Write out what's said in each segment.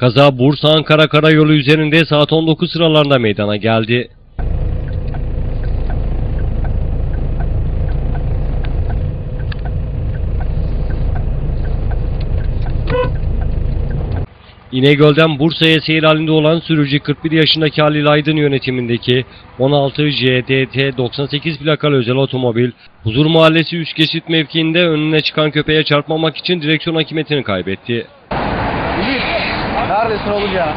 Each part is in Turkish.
Kaza Bursa-Ankara Karayolu üzerinde saat 19 sıralarında meydana geldi. İnegöl'den Bursa'ya seyir halinde olan sürücü 41 yaşındaki Halil Aydın yönetimindeki 16 JDT 98 plakalı özel otomobil Huzur Mahallesi üst geçit mevkiinde önüne çıkan köpeğe çarpmamak için direksiyon hakimiyetini kaybetti. Neredesin oğlum ya?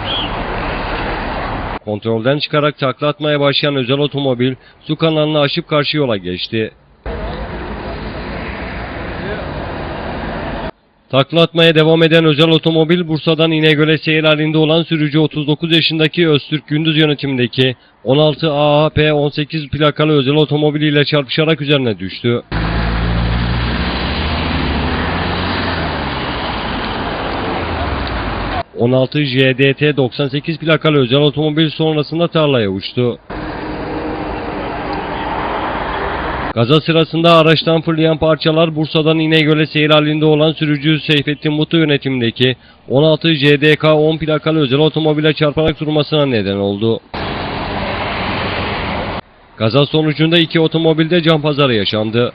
Kontrolden çıkarak takla atmaya başlayan özel otomobil su kanalını aşıp karşı yola geçti. Takla atmaya devam eden özel otomobil Bursa'dan İnegöl'e seyir halinde olan sürücü 39 yaşındaki Öztürk Gündüz yönetimindeki 16 AHP 18 plakalı özel otomobiliyle çarpışarak üzerine düştü. ...16 JDT 98 plakalı özel otomobil sonrasında tarlaya uçtu. Kaza sırasında araçtan fırlayan parçalar Bursa'dan İnegöl'e seyir halinde olan sürücü Seyfettin Mutlu yönetimindeki 16 JDK 10 plakalı özel otomobile çarparak durmasına neden oldu. Kaza sonucunda iki otomobilde can pazarı yaşandı.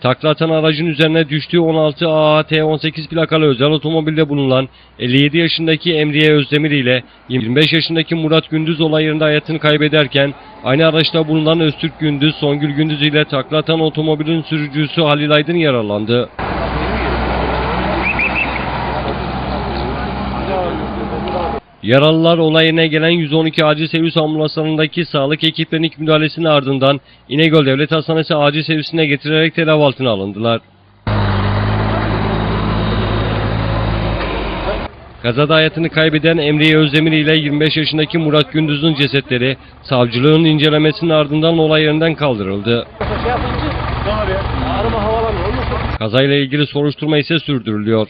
Takla atan aracın üzerine düştüğü 16 AAT 18 plakalı özel otomobilde bulunan 57 yaşındaki Emriye Özdemir ile 25 yaşındaki Murat Gündüz olay yerinde hayatını kaybederken aynı araçta bulunan Öztürk Gündüz, Songül Gündüz ile takla atan otomobilin sürücüsü Halil Aydın yaralandı. Yaralılar olay yerine gelen 112 acil servis ambulanslarındaki sağlık ekiplerinin müdahalesinin ardından İnegöl Devlet Hastanesi acil servisine getirilerek tedavi altına alındılar. Kazada hayatını kaybeden Emriye Özdemir ile 25 yaşındaki Murat Gündüz'ün cesetleri savcılığın incelemesinin ardından olay yerinden kaldırıldı. Kazayla ilgili soruşturma ise sürdürülüyor.